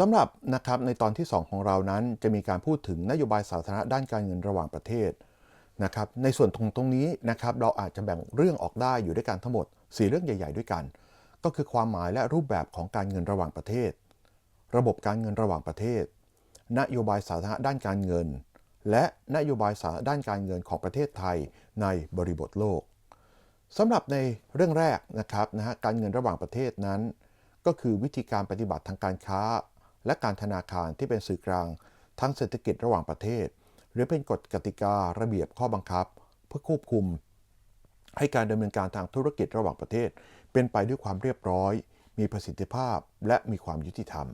สำหรับนะครับในตอนที่ 2 ของเรานั้นจะมีการพูดถึงนโยบายสาธารณะด้านการเงินระหว่างประเทศนะครับในส่วนตรงตรงนี้นะครับเราอาจจะแบ่งเรื่องออกได้อยู่ด้วยกันทั้งหมด 4 เรื่องใหญ่ ๆ ด้วยกัน ก็คือความหมายและรูปแบบของการเงินระหว่างประเทศ ระบบการเงินระหว่างประเทศ นโยบายสาธารณะด้านการเงิน และนโยบายสาธารณะด้านการเงินของประเทศไทยในบริบทโลกสำหรับในเรื่องแรกนะครับนะฮะการเงินระหว่างประเทศนั้น ก็คือวิธีการปฏิบัติทางการค้า และการธนาคารที่เป็นสื่อกลาง ทั้งเศรษฐกิจระหว่างประเทศ หรือเป็นกฎกติการะเบียบข้อบังคับ เพื่อควบคุม ให้การดำเนินการทางธุรกิจระหว่างประเทศ เป็นไปด้วยความเรียบร้อย มีประสิทธิภาพและมีความยุติธรรม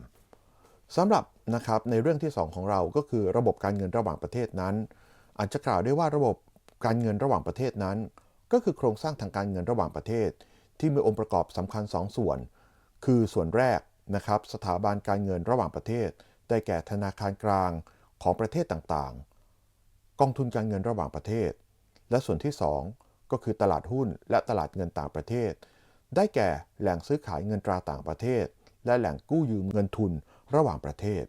สำหรับนะครับในเรื่องที่ 2 ของเราก็คือระบบการเงินระหว่างประเทศนั้น อาจจะกล่าวได้ว่าระบบการเงินระหว่างประเทศนั้น ก็คือโครงสร้างทางการเงินระหว่างประเทศ ที่มีองค์ประกอบสำคัญ2ส่วน คือส่วนแรก นะครับสถาบันการเงินระหว่างประเทศ ได้แก่ธนาคารกลางของประเทศต่างๆ กองทุนการเงินระหว่างประเทศ และส่วนที่ 2 ก็คือตลาดหุ้นและตลาดเงินต่างประเทศ ได้แก่แหล่งซื้อขายเงินตราต่างประเทศ และแหล่งกู้ยืมเงินทุนระหว่างประเทศ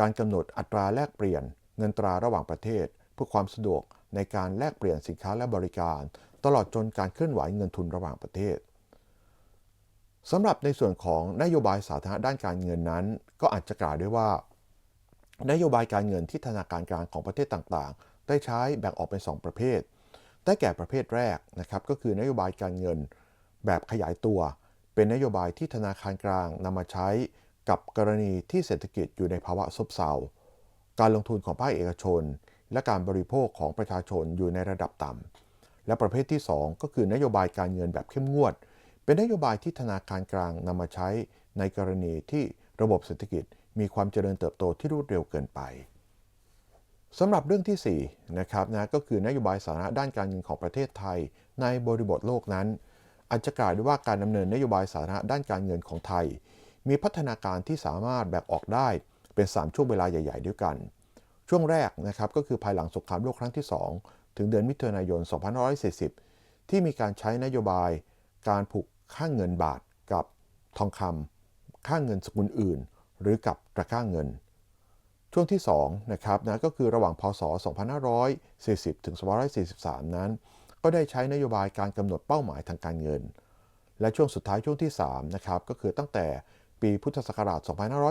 การกำหนดอัตราแลกเปลี่ยน เงินตราระหว่างประเทศ เพื่อความสะดวกในการแลกเปลี่ยนสินค้าและบริการ ตลอดจนการเคลื่อนไหวเงินทุนระหว่างประเทศ สำหรับในส่วนของนโยบายสาธารณะด้านการเงินนั้น ก็อาจจะกล่าวได้ว่า นโยบายการเงินที่ธนาคารกลางของประเทศต่างๆ ได้ใช้แบ่งออกเป็น 2 ประเภท ได้แก่ประเภทแรกนะครับก็คือนโยบายการเงินแบบขยายตัว เป็นนโยบายที่ธนาคารกลางนำมาใช้กับกรณีที่เศรษฐกิจอยู่ในภาวะซบเซา การลงทุนของภาคเอกชน และการบริโภคของประชาชนอยู่ในระดับต่ำและประเภทที่ 2 ก็คือนโยบายการเงินแบบเข้มงวด เป็นนโยบายที่ธนาคารกลางนำมาใช้ในกรณีที่ระบบเศรษฐกิจมีความเจริญเติบโตที่รวดเร็วเกินไปสำหรับเรื่องที่4นะครับนะก็คือนโยบายสาธารณะด้านการเงินของประเทศไทย ในบริบทโลกนั้น อาจจะกล่าวได้ว่าการดำเนินนโยบายสาธารณะด้านการเงินของไทย มีพัฒนาการที่สามารถแบ่งออกได้เป็น 3 ช่วงเวลาใหญ่ ๆ ด้วยกัน ช่วงแรกนะครับก็คือภายหลังสงครามโลกครั้งที่ 2 ถึงเดือนมิถุนายน 2540 ที่มีการใช้นโยบายการผูก ค่าเงินบาทกับทองคำค่าเงินสกุลอื่น หรือกับตะกร้าเงิน ช่วงที่2นะครับนะก็คือระหว่างพศ 2540 ถึง 2543 นั้น ก็ได้ใช้นโยบายการกำหนดเป้าหมายทางการเงิน และช่วงสุดท้ายช่วงที่3นะครับก็คือตั้งแต่ปีพุทธศักราช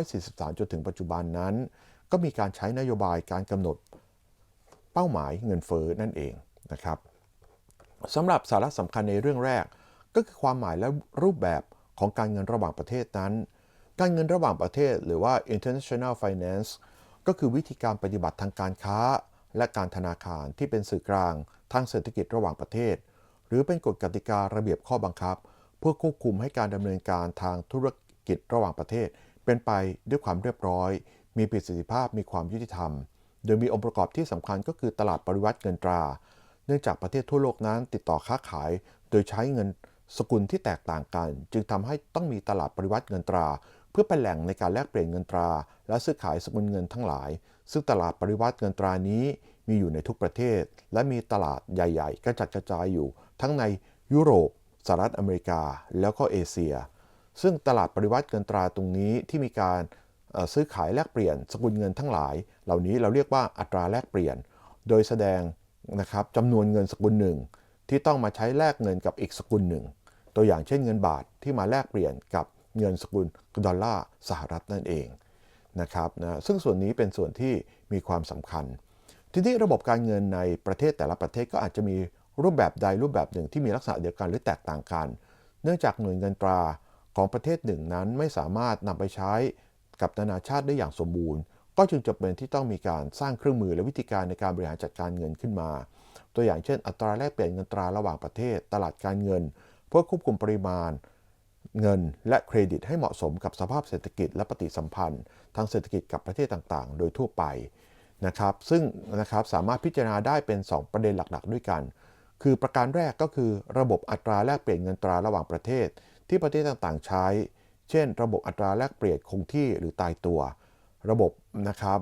2543 จนถึงปัจจุบันนั้น ก็มีการใช้นโยบายการกำหนดเป้าหมายเงินเฟ้อนั่นเองนะครับสำหรับสาระสำคัญในเรื่องแรก ก็คือความหมายและรูปแบบของการเงินระหว่างประเทศนั้น การเงินระหว่างประเทศหรือว่า international finance ก็คือวิธีการปฏิบัติทางการค้า และการธนาคารที่เป็นสื่อกลางทางเศรษฐกิจระหว่างประเทศ หรือเป็นกฎกติการะเบียบข้อบังคับ เพื่อควบคุมให้การดำเนินการทางธุรกิจระหว่างประเทศ เป็นไปด้วยความเรียบร้อย มีประสิทธิภาพมีความยุติธรรม โดยมีองค์ประกอบที่สำคัญก็คือตลาดปริวัติเงินตรา เนื่องจากประเทศทั่วโลกนั้นติดต่อค้าขาย โดยใช้เงิน สกุลที่แตกต่างกัน จึงทำให้ต้องมีตลาดปริวัติเงินตรา เพื่อเป็นแหล่งในการแลกเปลี่ยนเงินตรา และซื้อขายสกุลเงินทั้งหลาย ซึ่งตลาดปริวัติเงินตรานี้มีอยู่ในทุกประเทศ และมีตลาดใหญ่ ๆ กระจัดกระจายอยู่ ทั้งในยุโรปสหรัฐอเมริกา แล้วก็เอเชีย ซึ่งตลาดปริวัติเงินตราตรงนี้ที่มีการซื้อขายแลกเปลี่ยนสกุลเงินทั้งหลาย เหล่านี้เราเรียกว่าอัตราแลกเปลี่ยน โดยแสดงนะครับจำนวนเงินสกุลหนึ่งที่ต้องมาใช้แลกเงินกับอีกสกุลหนึ่ง ตัวอย่างเช่นเงินบาทที่มาแลกเปลี่ยนกับเงินสกุลดอลลาร์สหรัฐนั่นเองนะครับนะซึ่งส่วนนี้เป็นส่วนที่มีความสำคัญ ทีนี้ระบบการเงินในประเทศแต่ละประเทศก็อาจจะมีรูปแบบใดรูปแบบหนึ่งที่มีลักษณะเดียวกันหรือแตกต่างกัน เนื่องจากหน่วยเงินตราของประเทศหนึ่งนั้นไม่สามารถนำไปใช้กับนานาชาติได้อย่างสมบูรณ์ ก็จึงจำเป็นที่ต้องมีการสร้างเครื่องมือและวิธีการในการบริหารจัดการเงินขึ้นมา ตัวอย่างเช่น อัตราแลกเปลี่ยนเงินตราระหว่างประเทศ ตลาดการเงิน พื่อควบคุมปริมาณเงินและเครดิตให้เหมาะสมกับสภาพเศรษฐกิจและปฏิสัมพันธ์ ทางเศรษฐกิจกับประเทศต่างๆ โดยทั่วไปนะครับซึ่งนะครับสามารถพิจารณาได้เป็น 2 ประเด็นหลักๆ ด้วยกัน คือประการแรกก็คือระบบอัตราแลกเปลี่ยนเงินตราระหว่างประเทศ ที่ประเทศต่างๆ ใช้ เช่น ระบบอัตราแลกเปลี่ยนคงที่หรือตายตัว ระบบนะครับ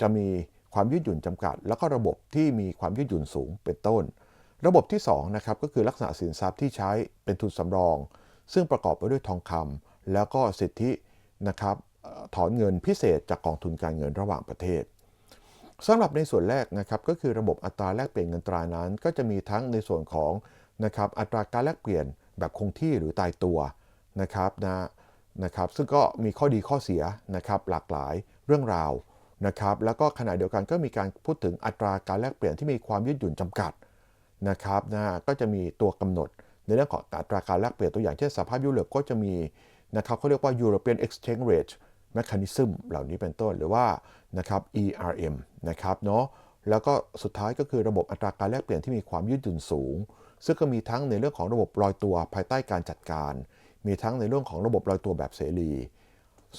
จะมีความยืดหยุ่นจำกัด แล้วก็ระบบที่มีความยืดหยุ่นสูงเป็นต้น ระบบที่2นะครับก็คือลักษณะสินทรัพย์ที่ใช้เป็นทุนสำรอง ซึ่งประกอบไปด้วยทองคำแล้วก็สิทธินะครับถอนเงินพิเศษจากกองทุนการเงินระหว่างประเทศสำหรับในส่วนแรกนะครับก็คือระบบอัตราแลกเปลี่ยนเงินตรานั้น ก็จะมีทั้งในส่วนของนะครับอัตราการแลกเปลี่ยนแบบคงที่หรือตายตัวนะครับนะนะครับซึ่งก็มีข้อดีข้อเสียนะครับหลากหลายเรื่องราวนะครับแล้วก็ขณะเดียวกันก็มีการพูดถึงอัตราการแลกเปลี่ยนที่มีความยืดหยุ่นจำกัด นะครับนะก็จะมีตัวกำหนดในเรื่องของอัตราการแลกเปลี่ยนตัวอย่างเช่นสภาพยุโรปก็จะมีนะครับเขาเรียกว่า European Exchange Rate Mechanism เหล่านี้เป็นต้นหรือว่านะครับ ERM นะครับเนาะแล้วก็สุดท้ายก็คือระบบอัตราการแลกเปลี่ยนที่มีความยืดหยุ่นสูง ซึ่งก็มีทั้งในเรื่องของระบบลอยตัวภายใต้การจัดการ มีทั้งในเรื่องของระบบลอยตัวแบบเสรี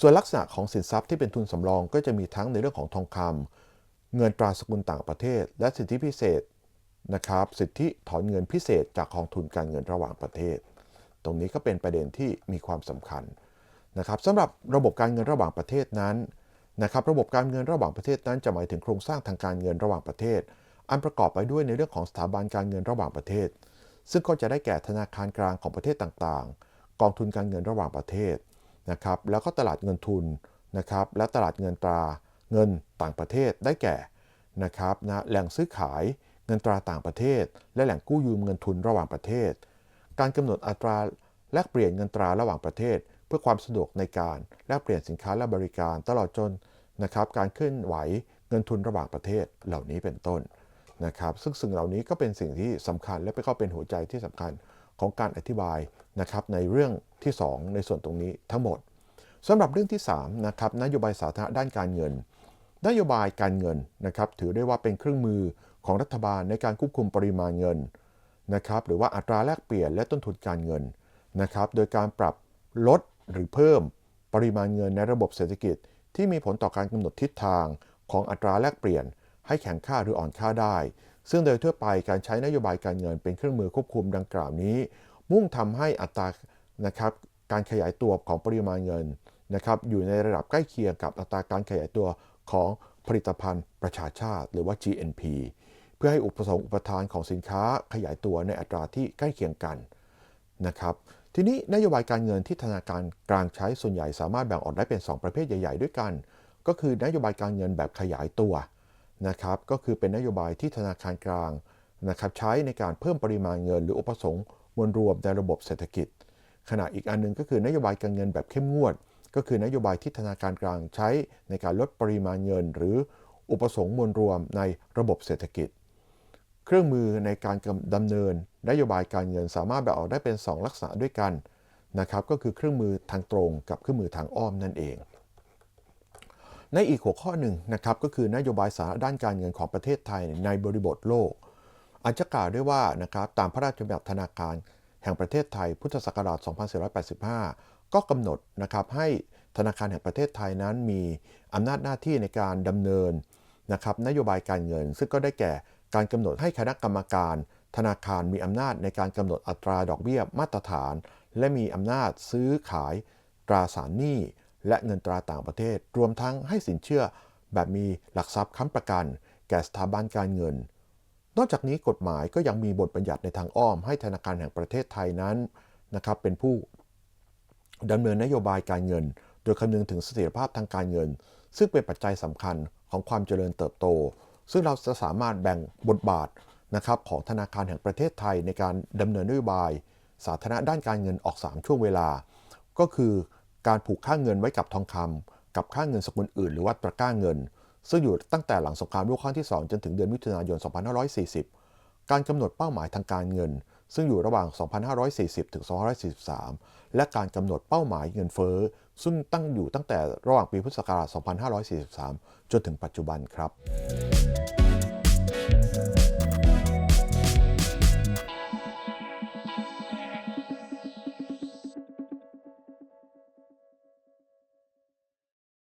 ส่วนลักษณะของสินทรัพย์ที่เป็นทุนสำรองก็จะมีทั้งในเรื่องของทองคำเงินตราสกุลต่างประเทศ และสิทธิพิเศษ นะครับสิทธิถอนเงินพิเศษจากกองทุนการเงินระหว่างประเทศ ตรงนี้ก็เป็นประเด็นที่มีความสำคัญนะครับสำหรับระบบการเงินระหว่างประเทศนั้นนะครับระบบการเงินระหว่างประเทศนั้นจะหมายถึงโครงสร้างทางการเงินระหว่างประเทศ อันประกอบไปด้วยในเรื่องของสถาบันการเงินระหว่างประเทศ ซึ่งก็จะได้แก่ธนาคารกลางของประเทศต่างๆ กองทุนการเงินระหว่างประเทศนะครับแล้วก็ตลาดเงินทุนนะครับและตลาดเงินตราเงินต่างประเทศได้แก่นะครับนะแหล่งซื้อขาย เงินตราต่างประเทศ และแหล่งกู้ยืมเงินทุนระหว่างประเทศ การกำหนดอัตราแลกเปลี่ยนเงินตราระหว่างประเทศ เพื่อความสะดวกในการแลกเปลี่ยนสินค้าและบริการตลอดจนนะครับการเคลื่อนไหวเงินทุนระหว่างประเทศเหล่านี้เป็นต้นนะครับซึ่งสิ่งเหล่านี้ก็เป็นสิ่งที่สำคัญและก็เป็นหัวใจที่สำคัญของการอธิบายนะครับในเรื่องที่ 2 ในส่วนตรงนี้ทั้งหมดสำหรับเรื่องที่3นะครับนโยบายสาธารณะด้านการเงิน นโยบายการเงินนะครับถือได้ว่าเป็นเครื่องมือ ของรัฐบาลในการควบคุมปริมาณเงินนะครับหรือว่าอัตราแลกเปลี่ยนและต้นทุนการเงินนะครับโดยการปรับลดหรือเพิ่มปริมาณเงินในระบบเศรษฐกิจ ที่มีผลต่อการกำหนดทิศทางของอัตราแลกเปลี่ยน ให้แข็งค่าหรืออ่อนค่าได้ ซึ่งโดยทั่วไปการใช้นโยบายการเงินเป็นเครื่องมือควบคุมดังกล่าวนี้ มุ่งทำให้อัตรานะครับการขยายตัวของปริมาณเงินนะครับอยู่ในระดับใกล้เคียงกับอัตราการขยายตัวของผลิตภัณฑ์ประชาชาติ หรือว่า GNP พื่อให้อุปสงค์อุปทานของสินค้าขยายตัวในอัตราที่ใกล้เคียงกันนะครับ ทีนี้นโยบายการเงินที่ธนาคารกลางใช้ส่วนใหญ่สามารถแบ่งออกได้เป็น 2 ประเภทใหญ่ ๆ ด้วยกัน ก็คือนโยบายการเงินแบบขยายตัวนะครับ ก็คือเป็นนโยบายที่ธนาคารกลางนะครับใช้ในการเพิ่มปริมาณเงิน หรืออุปสงค์มวลรวมในระบบเศรษฐกิจ ขณะอีกอันหนึงก็คือนโยบายการเงินแบบเข้มงวด ก็คือนโยบายที่ธนาคารกลางใช้ในการลดปริมาณเงิน หรืออุปสงค์มวลรวมในระบบเศรษฐกิจ เครื่องมือในการดำเนินนโยบายการเงินสามารถแบ่งออกได้เป็น 2 ลักษณะด้วยกันนะครับก็คือเครื่องมือทางตรงกับเครื่องมือทางอ้อมนั่นเอง ในอีกหัวข้อหนึ่งนะครับก็คือนโยบายสาระด้านการเงินของประเทศไทยในบริบทโลก อาจจะกล่าวได้ว่านะครับตามพระราชบัญญัติธนาคาร แห่งประเทศไทยพุทธศักราช 2485 ก็กำหนดนะครับให้ธนาคารแห่งประเทศไทยนั้นมีอำนาจหน้าที่ในการดำเนินนะครับนโยบายการเงิน ซึ่งก็ได้แก่ การกำหนดให้คณะกรรมการ ธนาคารมีอำนาจในการกำหนดอัตราดอกเบี้ยมาตรฐาน และมีอำนาจซื้อขาย ตราสารหนี้ และเงินตราต่างประเทศ รวมทั้งให้สินเชื่อ แบบมีหลักทรัพย์ค้ำประกัน แก่สถาบันการเงิน นอกจากนี้กฎหมายก็ยังมีบทบัญญัติในทางอ้อมให้ธนาคารแห่งประเทศไทยนั้นนะครับเป็นผู้ดำเนินนโยบายการเงิน โดยคำนึงถึงเสถียรภาพทางการเงิน ซึ่งเป็นปัจจัยสำคัญของความเจริญเติบโต ซึ่งเราจะสามารถแบ่งบทบาทนะครับของธนาคารแห่งประเทศไทยในการดำเนินนโยบาย สาธารณะด้านการเงินออก 3 ช่วงเวลา ก็คือการผูกค่าเงินไว้กับทองคำกับค่าเงินสกุลอื่น หรือว่าตะก้าเงิน ซึ่งอยู่ตั้งแต่หลังสงครามโลกครั้งที่ 2 จนถึงเดือนมิถุนายน 2540 การกำหนดเป้าหมายทางการเงิน ซึ่งอยู่ระหว่าง 2,540 ถึง 2,543 และการกำหนดเป้าหมายเงินเฟ้อ ซึ่งตั้งอยู่ตั้งแต่ระหว่างปีพุทธศักราช 2,543 จนถึงปัจจุบันครับ